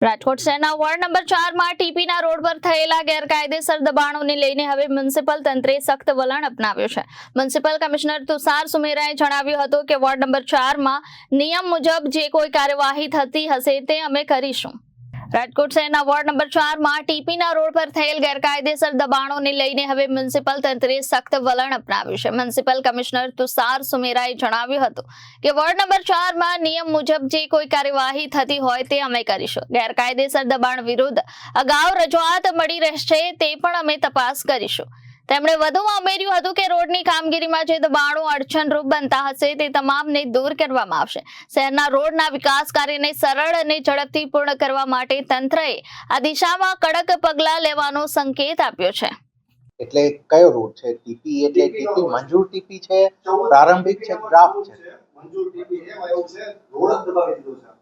રાજકોટ શહેરના ward number ચારમાં ટીપીના road પર થયેલા ગેરકાયદેસર દબાણોને લઈને હવે મ્યુનિસિપલ તંત્રે સખ્ત વલણ અપનાવ્યું છે. મ્યુનિસિપલ કમિશનર તુષાર સુમેરાએ જણાવ્યું હતું કે વોર્ડ નંબર ચારમાં નિયમ મુજબ જે કોઈ કાર્યવાહી થતી હશે તે અમે કરીશું. રાજકોટ શહેરના વોર્ડ નંબર ચારમાં ટીપીના રોડ પર થયેલ ગેરકાયદેસર દબાણોને લઈને હવે મ્યુનિસિપલ તંત્રે સખ્ત વલણ અપનાવ્યું છે. મ્યુનિસિપલ કમિશનર તુષાર સુમેરાએ જણાવ્યું હતું કે વોર્ડ નંબર ચારમાં નિયમ મુજબ જે કોઈ કાર્યવાહી થતી હોય તે અમે કરીશું. ગેરકાયદેસર દબાણ વિરુદ્ધ અગાઉ રજૂઆત મળી રહેશે તે પણ અમે તપાસ કરીશું. તેમણે વધુમાં ઉમેર્યું હતું કે રોડની કામગીરીમાં જે દબાણો અડચણરૂપ બનતા હશે તે તમામને દૂર કરવામાં આવશે. શહેરના રોડના વિકાસ કાર્યને સરળ અને ઝડપથી પૂર્ણ કરવા માટે તંત્રએ આ દિશામાં કડક પગલાં લેવાનો સંકેત આપ્યો છે. એટલે કયો રોડ છે? ટીપી એટલે ટીપી મંજૂર ટીપી છે? પ્રારંભિક છે? ડ્રાફ્ટ છે? મંજૂર ટીપી એમાં એવું છે રોડ જ દબાવી દીધો છે.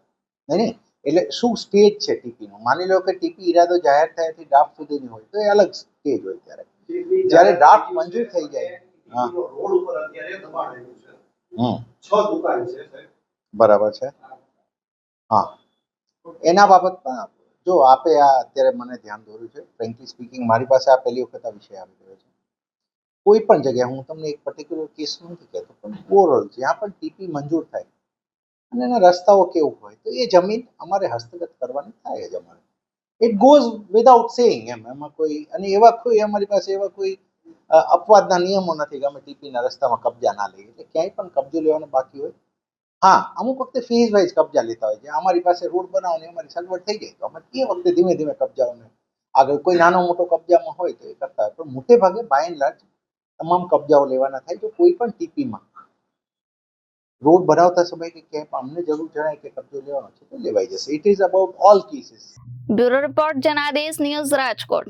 નહીં એટલે શું સ્ટેજ છે ટીપી નું? માની લો કે ટીપી ઈરાદો જાહેર થયાથી ડ્રાફ્ટ સુધીની હોય તો એ અલગ સ્ટેજ હોય ત્યારે. જ્યારે ડ્રાફ્ટ મંજૂર થઈ જાય, બરાબર છે. હા. એના બાબતમાં જો આપે આ અત્યારે મને ધ્યાન દોર્યું છે ફ્રેન્કલી સ્પીકિંગ મારી પાસે આ પહેલી વખત આ વિષય આવી ગયો છે. કોઈ પણ જગ્યાએ હું તમને એક પર્ટિક્યુલર કેસ નથી કહેતો પણ ઓવરઓલ જ્યાં પણ ટીપી મંજૂર થાય અને એના રસ્તાઓ કેવું હોય તો એ જમીન અમારે હસ્તગત કરવાની થાય જ અમારે. ઇટ ગોઝ વિધાઉટ સેઇંગ એમ, એમાં કોઈ, અને એવા કોઈ અમારી પાસે એવા કોઈ અપવાદના નિયમો નથી કે અમે ટીપીના રસ્તામાં કબજા ના લઈએ. એટલે ક્યાંય પણ કબજો લેવાનો બાકી હોય. હા, અમુક વખતે ફેઝ વાઇઝ કબજા લેતા હોય છે. અમારી પાસે રોડ બનાવવાની અમારી સગવડ થઈ જાય તો અમે એ વખતે ધીમે ધીમે કબજાઓને આગળ, કોઈ નાનો મોટો કબજામાં હોય તો એ કરતા હોય. પણ મોટે ભાગે બાય એન્ડ લાર્જ તમામ કબજાઓ લેવાના થાય તો કોઈ પણ ટીપીમાં. રોડ બનાવતા સમયે કે ક્યાંય પણ અમને જરૂર જણાય કે કબજો લેવાનો છે તો લેવાઈ જશે. It is about all cases bureau report Janadesh news Rajkot.